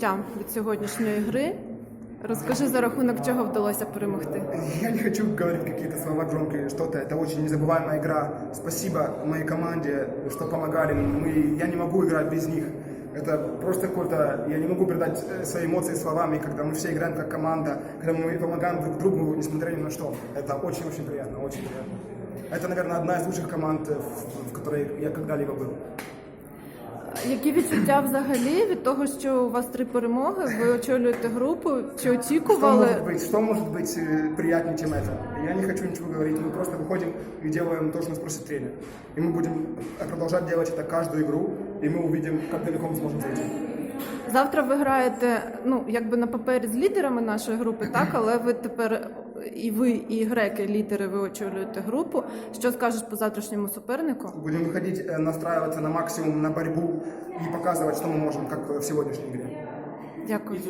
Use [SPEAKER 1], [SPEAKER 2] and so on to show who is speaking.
[SPEAKER 1] відчуття від сьогоднішньої гри? Розкажи за рахунок чого вдалося перемогти.
[SPEAKER 2] Я не хочу говорить какие-то слова громкие, что-то. Это очень незабываемая игра. Спасибо моей команде, что помогали. Мы, я не могу играть без них. Это просто какой-то... Я не могу передать э, свои эмоции словами, когда мы все играем как команда, когда мы помогаем друг другу, несмотря ни на что. Это очень-очень приятно, очень приятно. Это, наверное, одна из лучших команд, э, в, в которой я когда-либо был.
[SPEAKER 1] Які відчуття взагалі від того, що у вас три перемоги? Ви очолюєте групу? Чи
[SPEAKER 2] Что
[SPEAKER 1] очікували?
[SPEAKER 2] может быть, что может быть э, приятнее, чем это? Я не хочу ничего говорить, мы просто выходим и делаем то, что нас просит тренер. И мы будем продолжать делать это каждую игру, и мы увидим, как далеко мы сможем зайти.
[SPEAKER 1] Завтра ви граєте, ну якби на папері з лідерами нашої групи, так але ви тепер і ви, і греки, лідери, ви очолюєте групу. Що скажеш по завтрашньому супернику?
[SPEAKER 2] Будем выходить, э, настраиваться на максимум, на борьбу и показывать, что мы можем, как в сегодняшней игре.
[SPEAKER 1] Дякую.